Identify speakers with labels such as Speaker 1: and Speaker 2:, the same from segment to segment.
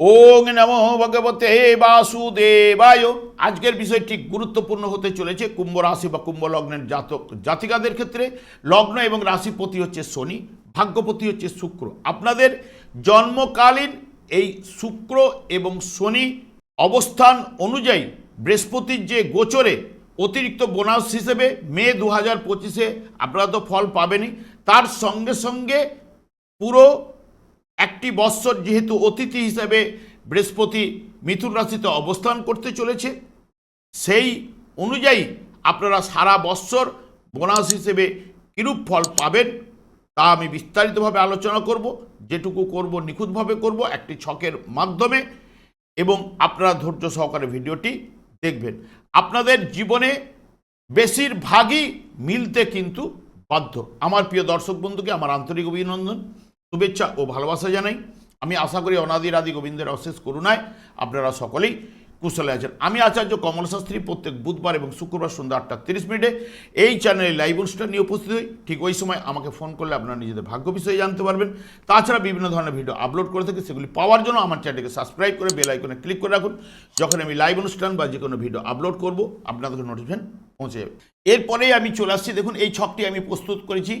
Speaker 1: ওং নমো ভগবতে বাসুদেবায়। আজকের বিষয় ঠিক গুরুত্বপূর্ণ হতে চলেছে, কুম্ভ রাশি বা কুম্ভ লগ্নের জাতক জাতিকাদের ক্ষেত্রে। লগ্ন এবং রাশিপতি হচ্ছে শনি, ভাগ্যপতি হচ্ছে শুক্র। আপনাদের জন্মকালীন এই শুক্র এবং শনি অবস্থান অনুযায়ী বৃহস্পতির যে গোচরে অতিরিক্ত বোনাস হিসেবে মে দু হাজার পঁচিশে আপনারা তো ফল পাবেনই। তার সঙ্গে সঙ্গে পুরো একটি বৎসর যেহেতু অতিথি হিসেবে বৃহস্পতি মিথুন রাশিতে অবস্থান করতে চলেছে, সেই অনুযায়ী আপনারা সারা বৎসর বোনাস হিসেবে কিরূপ ফল পাবেন তা আমি বিস্তারিতভাবে আলোচনা করব, যেটুকু করব, নিখুঁতভাবে করব, একটি ছকের মাধ্যমে এবং আপনারা ধৈর্য সহকারে ভিডিওটি দেখবেন। আপনাদের জীবনে বেশিরভাগই মিলতে কিন্তু বাধ্য। আমার প্রিয় দর্শক বন্ধুকে আমার আন্তরিক অভিনন্দন। শুভেচ্ছা ও ভালোবাসা জানাই। আমি আশা করি অনাদির আদি গোবিন্দের অশেষ করুণায় আপনারা সকলেই কুশলে আছেন। আমি আচার্য কমল শাস্ত্রী প্রত্যেক বুধবার এবং শুক্রবার সন্ধ্যা আটটা তিরিশ মিনিটে এই চ্যানেলে লাইভ অনুষ্ঠান নিয়ে উপস্থিত হই। ঠিক ওই সময় আমাকে ফোন করলে আপনারা নিজেদের ভাগ্য বিষয়ে জানতে পারবেন। তাছাড়া বিভিন্ন ধরনের ভিডিও আপলোড করে থাকি, সেগুলি পাওয়ার জন্য আমার চ্যানেলকে সাবস্ক্রাইব করে বেল আইকনে ক্লিক করে রাখুন। যখন আমি লাইভ অনুষ্ঠান বা যে কোনো ভিডিও আপলোড করব, আপনাদের নোটিফিকেশন পৌঁছে যাবে। এরপরেই আমি চলে আসছি। দেখুন, এই ছকটি আমি প্রস্তুত করেছি।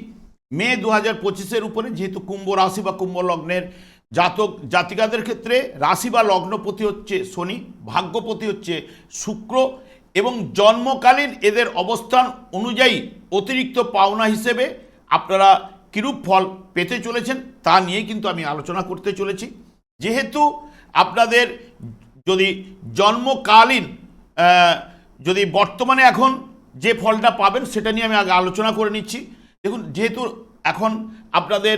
Speaker 1: মে দু হাজার পঁচিশের উপরে যেহেতু কুম্ভ রাশি বা কুম্ভ লগ্নের জাতক জাতিকাদের ক্ষেত্রে রাশি বা লগ্নপতি হচ্ছে শনি ভাগ্যপতি হচ্ছে শুক্র এবং জন্মকালীন এদের অবস্থান অনুযায়ী অতিরিক্ত পাওনা হিসেবে আপনারা কিরূপ ফল পেতে চলেছেন তা নিয়ে কিন্তু আমি আলোচনা করতে চলেছি। যেহেতু আপনাদের যদি জন্মকালীন যদি বর্তমানে এখন যে ফলটা পাবেন সেটা নিয়ে আমি আগে আলোচনা করে নিচ্ছি। দেখুন, যেহেতু এখন আপনাদের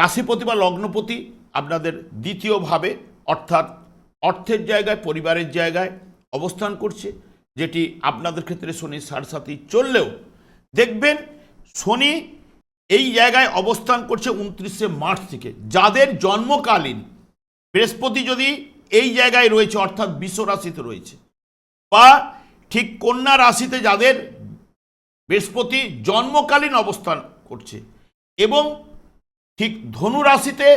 Speaker 1: রাশিপতি বা লগ্নপতি আপনাদের দ্বিতীয়ভাবে, অর্থাৎ অর্থের জায়গায়, পরিবারের জায়গায় অবস্থান করছে, যেটি আপনাদের ক্ষেত্রে শনি সারসাথী চললেও, দেখবেন শনি এই জায়গায় অবস্থান করছে উনত্রিশে মার্চ থেকে। যাদের জন্মকালীন, বৃহস্পতি যদি এই জায়গায় রয়েছে, অর্থাৎ বিশ্ব রাশিতে রয়েছে, বা ঠিক কন্যা রাশিতে যাদের বৃহস্পতি জন্মকালীন অবস্থান করছে এবং ঠিক ধনু রাশিতে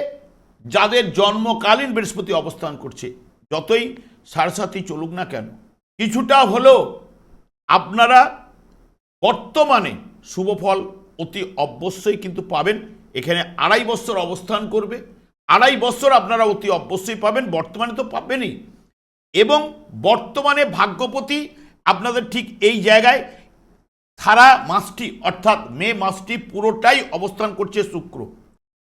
Speaker 1: যাদের জন্মকালীন বৃহস্পতি অবস্থান করছে, যতই সারসাথী চলুক না কেন, কিছুটা হলেও আপনারা বর্তমানে শুভফল অতি অবশ্যই কিন্তু পাবেন। এখানে আড়াই বছর অবস্থান করবে। আড়াই বছর আপনারা অতি অবশ্যই পাবেন, বর্তমানে তো পাবেনই। এবং বর্তমানে ভাগ্যপতি আপনাদের ঠিক এই জায়গায় সারা মাসটি অর্থাৎ মে মাসটি পুরোটাই অবস্থান করছে শুক্র।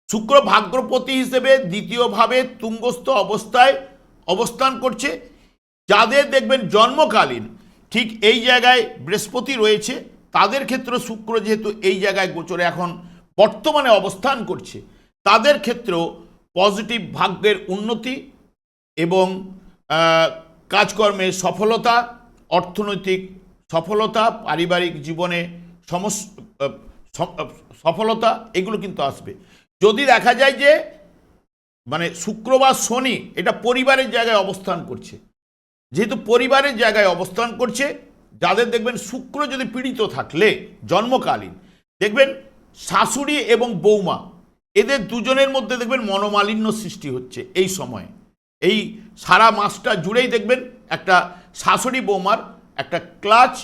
Speaker 1: শুক্র ভাগ্যপতি হিসেবে দ্বিতীয়ভাবে তুঙ্গস্থ অবস্থায় অবস্থান করছে। যাদের দেখবেন জন্মকালীন ঠিক এই জায়গায় বৃহস্পতি রয়েছে তাদের ক্ষেত্রে শুক্র যেহেতু এই জায়গায় গোচরে এখন বর্তমানে অবস্থান করছে তাদের ক্ষেত্রেও পজিটিভ ভাগ্যের উন্নতি এবং আহ, কাজকর্মে সফলতা অর্থনৈতিক সফলতা, পারিবারিক জীবনে সমস সফলতা, এগুলো কিন্তু আসবে। যদি দেখা যায় যে মানে শুক্রবার, শনি, এটা পরিবারের জায়গায় অবস্থান করছে। যেহেতু পরিবারের জায়গায় অবস্থান করছে, যাদের দেখবেন শুক্র যদি পীড়িত থাকলে, জন্মকালীন, দেখবেন শাশুড়ি এবং বৌমা, এদের দুজনের মধ্যে দেখবেন মনোমালিন্য সৃষ্টি হচ্ছে এই সময়ে। এই সারা মাসটা জুড়েই দেখবেন একটা শাশুড়ি, বৌমার একটা ক্লাচ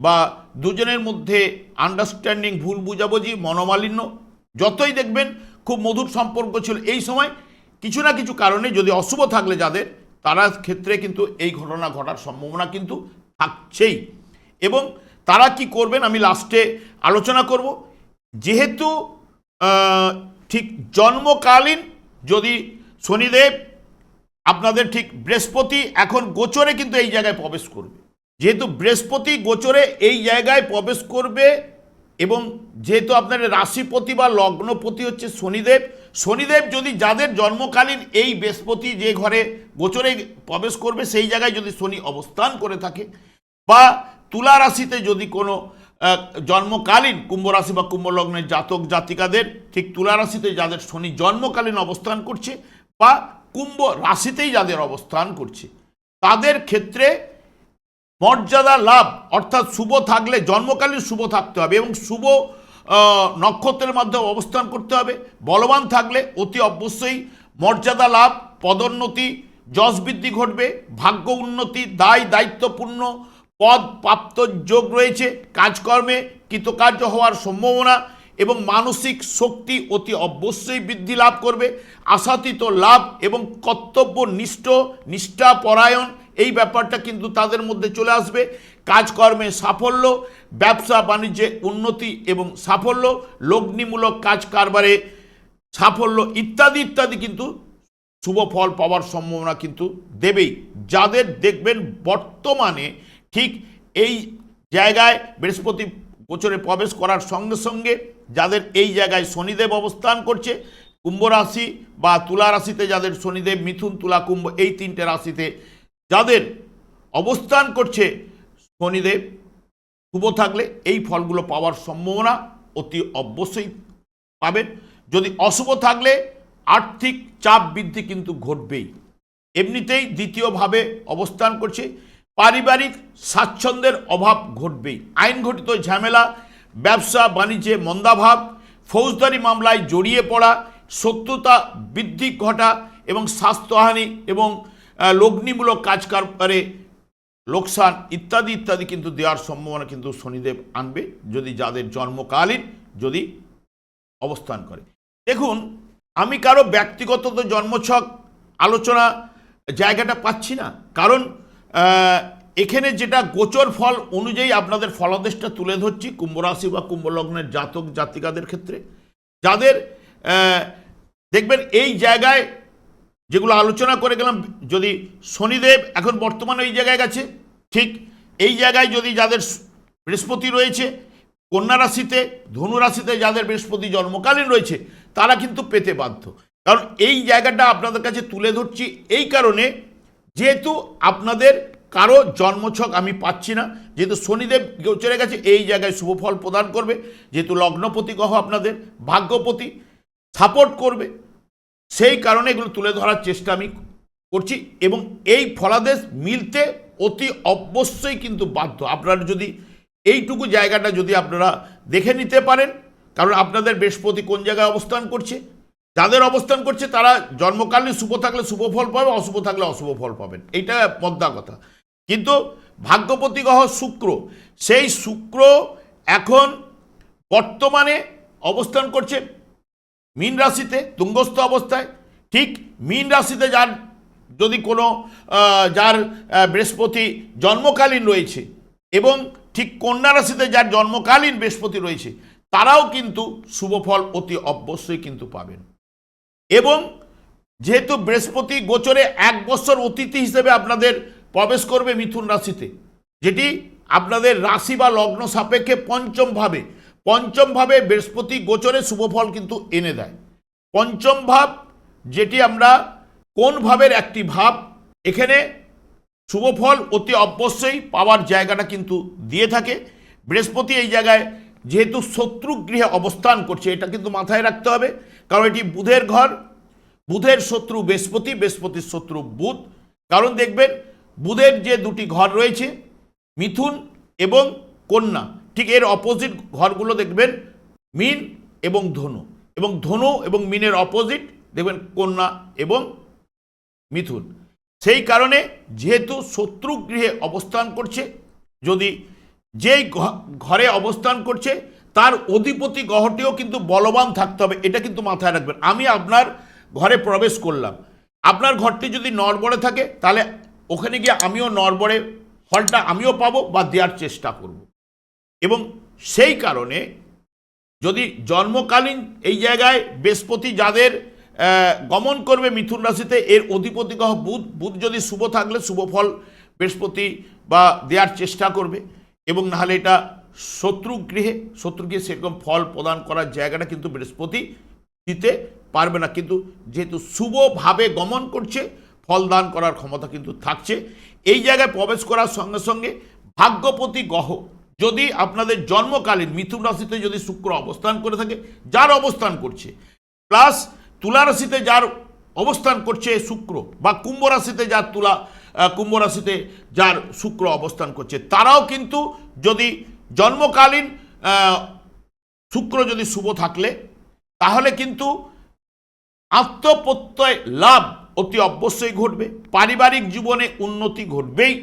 Speaker 1: বা দুজনের মধ্যে আন্ডারস্ট্যান্ডিং ভুল বুঝাবুঝি, মনোমালিন্য, যতই দেখবেন খুব মধুর সম্পর্ক ছিল এই সময়, কিছু না কিছু কারণে যদি অশুভ থাকলে যাদের, তারা ক্ষেত্রে কিন্তু এই ঘটনা ঘটার সম্ভাবনা কিন্তু থাকছেই। এবং তারা কি করবেন, আমি লাস্টে আলোচনা করব। যেহেতু ঠিক জন্মকালীন যদি শনিদেব আপনাদের ঠিক বৃহস্পতি এখন গোচরে কিন্তু এই জায়গায় প্রবেশ করবে। যেহেতু বৃহস্পতি গোচরে এই জায়গায় প্রবেশ করবে এবং যেহেতু আপনার রাশিপতি বা লগ্নপতি হচ্ছে শনিদেব শনিদেব যদি যাদের জন্মকালীন এই বৃহস্পতি যে ঘরে গোচরে প্রবেশ করবে, সেই জায়গায় যদি শনি অবস্থান করে থাকে বা তুলা রাশিতে যদি কোনো জন্মকালীন কুম্ভ রাশি বা কুম্ভ লগ্নের জাতক জাতিকাদের ঠিক তুলা রাশিতে যাদের শনি জন্মকালীন অবস্থান করছে বা কুম্ভ রাশিতেই যাদের অবস্থান করছে, তাদের ক্ষেত্রে মর্যাদা লাভ, অর্থাৎ শুভ থাকলে, জন্মকালীন শুভ থাকতে হবে এবং শুভ নক্ষত্রের মাধ্যমে অবস্থান করতে হবে। বলবান থাকলে অতি অবশ্যই মর্যাদা লাভ, পদোন্নতি, যশ বৃদ্ধি ঘটবে, ভাগ্য উন্নতি, দায় দায়িত্বপূর্ণ পদ, প্রাপ্ত যোগ রয়েছে, কাজকর্মে কৃতকার্য হওয়ার সম্ভাবনা এবং মানসিক শক্তি অতি অবশ্যই বৃদ্ধি লাভ করবে। আশাতীত লাভ এবং কর্তব্য নিষ্ঠ নিষ্ঠাপরায়ণ এই ব্যাপারটা কিন্তু তাদের মধ্যে চলে আসবে। কাজকর্মে সাফল্য, ব্যবসা, বাণিজ্যে উন্নতি এবং সাফল্য, লগ্নিমূলক কাজ কারবারে সাফল্য ইত্যাদি ইত্যাদি কিন্তু শুভ ফল পাওয়ার সম্ভাবনা কিন্তু দেবেই। যাদের দেখবেন বর্তমানে ঠিক এই জায়গায় বৃহস্পতি গোচরে প্রবেশ করার সঙ্গে সঙ্গে যাদের এই জায়গায় শনিদেব অবস্থান করছে, কুম্ভ রাশি বা তুলা রাশিতে যাদের শনিদেব, মিথুন, তুলা, কুম্ভ এই তিনটে রাশিতে যাদের অবস্থান করছে শনিদেব, শুভ থাকলে এই ফলগুলো পাওয়ার সম্ভাবনা অতি অবশ্যই পাবেন। যদি অশুভ থাকলে আর্থিক চাপ বৃদ্ধি কিন্তু ঘটবেই। এমনিতেই দ্বিতীয়ভাবে অবস্থান করছে, পারিবারিক স্বাচ্ছন্দ্যের অভাব ঘটবেই। আইন ঘটিত ঝামেলা, ব্যবসা, বাণিজ্যে মন্দাভাব, ফৌজদারি মামলায় জড়িয়ে পড়া, শত্রুতা বৃদ্ধি ঘটা এবং স্বাস্থ্যহানি এবং লগ্নিমূলক কাজ কারবারে লোকসান ইত্যাদি ইত্যাদি কিন্তু দেওয়ার সম্ভাবনা কিন্তু শনিদেব আনবে যদি যাদের জন্মকালীন যদি অবস্থান করে। দেখুন, আমি কারও ব্যক্তিগত তো জন্মছক আলোচনা জায়গাটা পাচ্ছি না। কারণ এখানে যেটা গোচর ফল অনুযায়ী আপনাদের ফলাদেশটা তুলে ধরছি কুম্ভ রাশি বা কুম্ভলগ্নের জাতক জাতিকাদের ক্ষেত্রে। যাদের দেখবেন এই জায়গায় যেগুলো আলোচনা করে গেলাম, যদি শনিদেব এখন বর্তমানে এই জায়গায় গেছে, ঠিক এই জায়গায় যদি যাদের বৃহস্পতি রয়েছে, কন্যা রাশিতে, ধনু রাশিতে যাদের বৃহস্পতি জন্মকালীন রয়েছে, তারা কিন্তু পেতে বাধ্য। কারণ এই জায়গাটা আপনাদের কাছে তুলে ধরছি এই কারণে, যেহেতু আপনাদের কারও জন্মছক আমি পাচ্ছি না, যেহেতু শনিদেব চলে গেছে, এই জায়গায় শুভ ফল প্রদান করবে, যেহেতু লগ্নপতি গ্রহ আপনাদের, ভাগ্যপতি সাপোর্ট করবে সেই কারণে এগুলো তুলে ধরার চেষ্টা আমি করছি এবং এই ফলাদেশ মিলতে অতি অবশ্যই কিন্তু বাধ্য। আপনারা যদি এইটুকু জায়গাটা যদি আপনারা দেখে নিতে পারেন, কারণ আপনাদের বৃহস্পতি কোন জায়গায় অবস্থান করছে, যাদের অবস্থান করছে তারা জন্মকালীন শুভ থাকলে শুভ ফল পাবে অশুভ থাকলে অশুভ ফল পাবেন। এইটা পদ্মা কথা। কিন্তু ভাগ্যপতি গ্রহ শুক্র, সেই শুক্র এখন বর্তমানে অবস্থান করছে মীন রাশিতে তুঙ্গস্থ অবস্থায়, ঠিক মীন রাশিতে যার, যদি কোনো যার বৃহস্পতি জন্মকালীন রয়েছে এবং ঠিক কন্যা রাশিতে যার জন্মকালীন বৃহস্পতি রয়েছে, তারাও কিন্তু শুভ ফল অতি অবশ্যই কিন্তু পাবেন। এবং যেহেতু বৃহস্পতি গোচরে এক বছর অতিথি হিসেবে আপনাদের প্রবেশ করবে মিথুন রাশিতে, যেটি আপনাদের রাশি বা লগ্ন সাপেক্ষে পঞ্চম ভাবে পঞ্চম ভাবে বৃহস্পতি গোচরে শুভফল কিন্তু এনে দেয়। পঞ্চম ভাব, যেটি আমরা কোন ভাবের একটি ভাব, এখানে শুভফল অতি অবশ্যই পাওয়ার জায়গাটা কিন্তু দিয়ে থাকে। বৃহস্পতি এই জায়গায় যেহেতু শত্রু গৃহে অবস্থান করছে, এটা কিন্তু মাথায় রাখতে হবে। কারণ এটি বুধের ঘর, বুধের শত্রু বৃহস্পতি, বৃহস্পতির শত্রু বুধ। কারণ দেখবেন, বুধের যে দুটি ঘর রয়েছে, মিথুন এবং কন্যা ঠিক এর অপোজিট ঘরগুলো দেখবেন মিন এবং ধনু। এবং ধনু এবং মিনের অপোজিট দেখবেন কন্যা এবং মিথুন। সেই কারণে যেহেতু শত্রু গৃহে অবস্থান করছে, যদি যেই ঘরে অবস্থান করছে, তার অধিপতি গ্রহটিও কিন্তু বলবান থাকতে হবে, এটা কিন্তু মাথায় রাখবেন। আমি আপনার ঘরে প্রবেশ করলাম। আপনার ঘরটি যদি নড়বড়ে থাকে, তাহলে ওখানে গিয়ে আমিও নড়বড়ে, ফলটা আমিও পাবো বা দেওয়ার চেষ্টা করব। এবং সেই কারণে যদি জন্মকালীন এই জায়গায় বৃহস্পতি যাদের গমন করবে মিথুন রাশিতে, এর অধিপতি গ্রহ বুধ বুধ যদি শুভ থাকলে শুভ ফল বৃহস্পতি বা দেওয়ার চেষ্টা করবে এবং নাহলে এটা শত্রু গৃহে শত্রু গৃহে সেরকম ফল প্রদান করার জায়গাটা কিন্তু বৃহস্পতি দিতে পারবে না। কিন্তু যেহেতু শুভভাবে গমন করছে, ফল দান করার ক্ষমতা কিন্তু থাকছে, এই জায়গায় প্রবেশ করার সঙ্গে সঙ্গে ভাগ্যপতি গ্রহ যদি আপনাদের জন্মকালীন মিথুন রাশিতে যদি শুক্র অবস্থান করে থাকে, যার অবস্থান করছে, প্লাস তুলা রাশিতে যার অবস্থান করছে শুক্র, বা কুম্ভ রাশিতে যার তুলা কুম্ভ রাশিতে যার শুক্র অবস্থান করছে, তারাও কিন্তু যদি জন্মকালীন শুক্র যদি শুভ থাকলে, তাহলে কিন্তু আত্মপ্রত্যয় লাভ অতি অবশ্যই ঘটবে, পারিবারিক জীবনে উন্নতি ঘটবেই,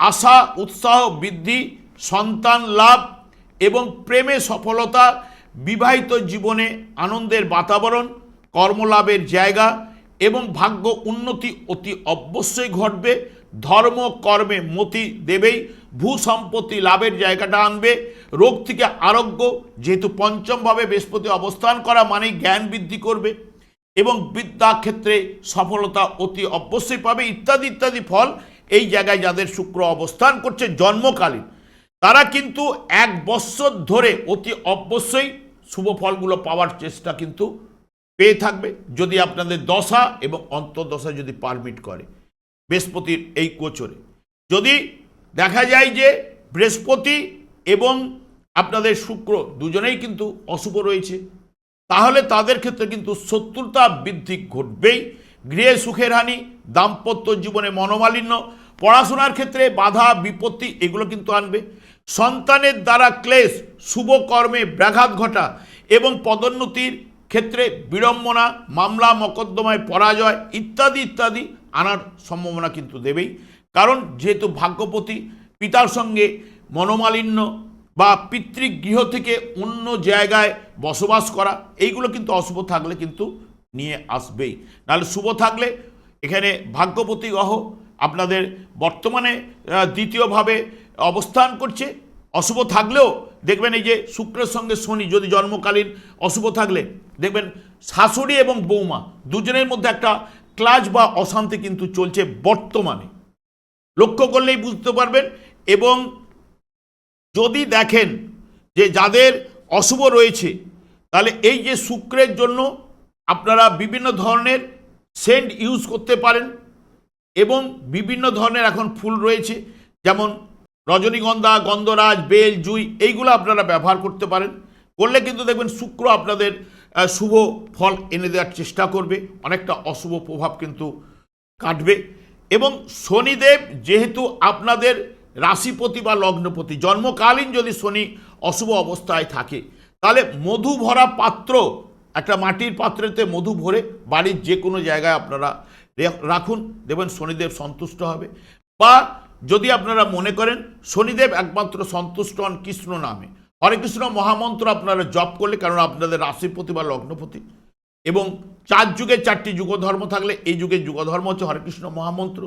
Speaker 1: আশা, উৎসাহ, বৃদ্ধি সন্তান লাভ এবং প্রেমে সফলতা, বিবাহিত জীবনে আনন্দের বাতাবরণ, কর্মলাভের জায়গা এবং ভাগ্য উন্নতি অতি অবশ্যই ঘটবে। ধর্ম, কর্মে মতি দেবেই ভূ সম্পত্তি লাভের জায়গাটা আনবে। রোগ থেকে আরোগ্য, যেহেতু পঞ্চমভাবে বৃহস্পতি অবস্থান করা মানেই জ্ঞান বৃদ্ধি করবে এবং বিদ্যা ক্ষেত্রে সফলতা অতি অবশ্যই পাবে। ইত্যাদি ইত্যাদি ফল এই জায়গায় যাদের শুক্র অবস্থান করছে জন্মকালীন। তারা কিন্তু এক বৎসর ধরে অতি অবশ্যই শুভ ফলগুলো পাওয়ার চেষ্টা কিন্তু পেয়ে থাকবে। যদি আপনাদের দশা এবং অন্তর্দশা যদি পারমিট করে বৃহস্পতির এই কোচরে যদি দেখা যায় যে বৃহস্পতি এবং আপনাদের শুক্র দুজনেই কিন্তু অশুভ রয়েছে, তাহলে তাদের ক্ষেত্রে কিন্তু শত্রুতা বৃদ্ধি ঘটবেই। গৃহে সুখের হানি দাম্পত্য জীবনে মনোমালিন্য, পড়াশোনার ক্ষেত্রে বাধা, বিপত্তি, এগুলো কিন্তু আনবে। সন্তানের দ্বারা ক্লেশ, শুভ কর্মে ব্যাঘাত ঘটা এবং পদোন্নতির ক্ষেত্রে বিড়ম্বনা, মামলা, মকদ্দমায় পরাজয় ইত্যাদি ইত্যাদি আনার সম্ভাবনা কিন্তু দেবেই। কারণ যেহেতু ভাগ্যপতি পিতার সঙ্গে মনোমালিন্য বা পিতৃগৃহ থেকে অন্য জায়গায় বসবাস করা, এইগুলো কিন্তু অশুভ থাকলে কিন্তু নিয়ে আসবেই। নাহলে শুভ থাকলে এখানে ভাগ্যপতি গ্রহ আপনাদের বর্তমানে দ্বিতীয়ভাবে অবস্থান করছে। অশুভ থাকলেও দেখবেন এই যে শুক্রের সঙ্গে শনি যদি জন্মকালীন অশুভ থাকলে, দেখবেন শাশুড়ি এবং বৌমা দুজনের মধ্যে একটা ক্লাস বা অশান্তি কিন্তু চলছে বর্তমানে। লক্ষ্য করলেই বুঝতে পারবেন এবং যদি দেখেন যে যাদের অশুভ রয়েছে, তাহলে এই যে শুক্রের জন্য আপনারা বিভিন্ন ধরনের সেন্ট ইউজ করতে পারেন এবং বিভিন্ন ধরনের এখন ফুল রয়েছে, যেমন রজনীগন্ধা, গন্ধরাজ, বেল, জুই, এইগুলো আপনারা ব্যবহার করতে পারেন। করলে কিন্তু দেখবেন শুক্র আপনাদের শুভ ফল এনে দেওয়ার চেষ্টা করবে। অনেকটা অশুভ প্রভাব কিন্তু কাটবে। এবং শনিদেব যেহেতু আপনাদের রাশিপতি বা লগ্নপতি, জন্মকালীন যদি শনি অশুভ অবস্থায় থাকে, তাহলে মধু ভরা পাত্র, একটা মাটির পাত্রেতে মধু ভরে বাড়ির যে কোনো জায়গায় আপনারা রাখুন। দেখবেন শনিদেব সন্তুষ্ট হবে। বা যদি আপনারা মনে করেন শনিদেব একমাত্র সন্তুষ্ট হন কৃষ্ণ নামে, হরে কৃষ্ণ মহামন্ত্র আপনারা জপ করলে, কারণ আপনাদের রাশিপতি বা লগ্নপতি। এবং চার যুগে চারটি যুগধর্ম থাকলে, এই যুগের যুগধর্ম হচ্ছে হরেকৃষ্ণ মহামন্ত্র।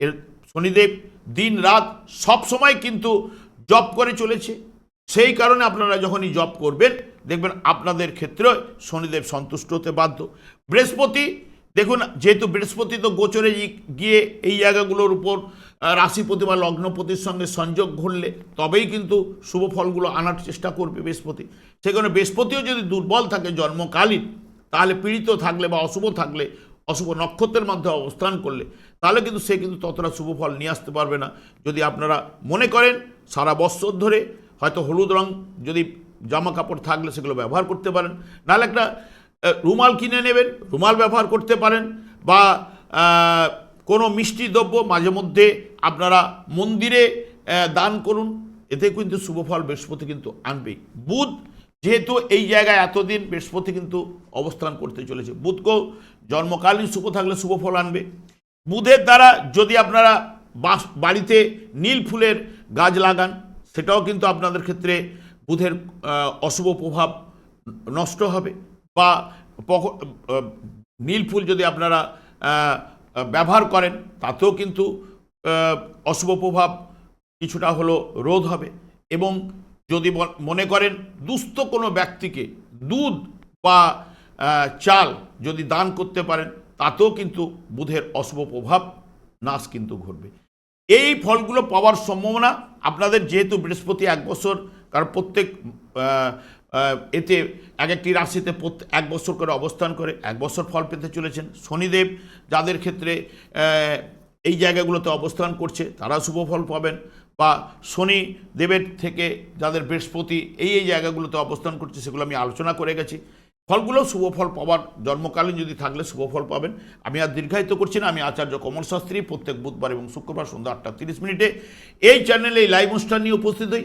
Speaker 1: এর শনিদেব দিন রাত সব সময় কিন্তু জপ করে চলেছে। সেই কারণে আপনারা যখনই জপ করবেন, দেখবেন আপনাদের ক্ষেত্রে শনিদেব সন্তুষ্ট হতে বাধ্য। বৃহস্পতি, দেখুন, যেহেতু বৃহস্পতি তো গোচরে গিয়ে এই জায়গাগুলোর উপর রাশিপতি বা লগ্নপতির সঙ্গে সংযোগ ঘটলে তবেই কিন্তু শুভ ফলগুলো আনার চেষ্টা করবে বৃহস্পতি। সেখানে বৃহস্পতিও যদি দুর্বল থাকে জন্মকালীন, তাহলে পীড়িত থাকলে বা অশুভ থাকলে, অশুভ নক্ষত্রের মধ্যে অবস্থান করলে, তাহলে কিন্তু সে কিন্তু ততটা শুভ ফল নিয়ে আসতে পারবে না। যদি আপনারা মনে করেন, সারা বৎসর ধরে হয়তো হলুদ রং যদি জামা কাপড় থাকলে সেগুলো ব্যবহার করতে পারেন। নাহলে একটা রুমাল কিনে নেবেন, রুমাল ব্যবহার করতে পারেন বা কোনো মিষ্টি দ্রব্য মাঝে মধ্যে আপনারা মন্দিরে দান করুন। এতে কিন্তু শুভ ফল বৃহস্পতি কিন্তু আনবেই বুধ যেহেতু এই জায়গায় এতদিন বৃহস্পতি কিন্তু অবস্থান করতে চলেছে। বুধকেও জন্মকালীন শুভ থাকলে শুভ ফল আনবে। বুধের দ্বারা যদি আপনারা বাস, বাড়িতে নীল ফুলের গাছ লাগান, সেটাও কিন্তু আপনাদের ক্ষেত্রে বুধের অশুভ প্রভাব নষ্ট হবে। বা নীল ফুল যদি আপনারা ব্যবহার করেন, তাতেও কিন্তু অশুভ প্রভাব কিছুটা হলো রোধ হবে এবং যদি মনে করেন দুস্থ কোনো ব্যক্তিকে দুধ বা চাল যদি দান করতে পারেন, তাতেও কিন্তু বুধের অশুভ প্রভাব নাশ কিন্তু ঘটবে। এই ফলগুলো পাওয়ার সম্ভাবনা আপনাদের যেহেতু বৃহস্পতি এক বছর, কারণ প্রত্যেক এতে এক একটি রাশিতে এক বছর করে অবস্থান করে, এক বছর ফল পেতে চলেছেন। শনিদেব যাদের ক্ষেত্রে এই জায়গাগুলোতে অবস্থান করছে, তারা শুভ ফল পাবেন। বা শনি দেবের থেকে যাদের বৃহস্পতি এই এই জায়গাগুলোতে অবস্থান করছে, সেগুলো আমি আলোচনা করে গেছি। ফলগুলো শুভ ফল পাওয়ার জন্মকালীন যদি থাকলে শুভ ফল পাবেন। আমি আর দীর্ঘায়িত করছি না, আমি আচার্য কমল শাস্ত্রী প্রত্যেক বুধবার এবং শুক্রবার সন্ধ্যা আটটা তিরিশ মিনিটে এই চ্যানেলে এই লাইভ অনুষ্ঠান নিয়ে উপস্থিত হই।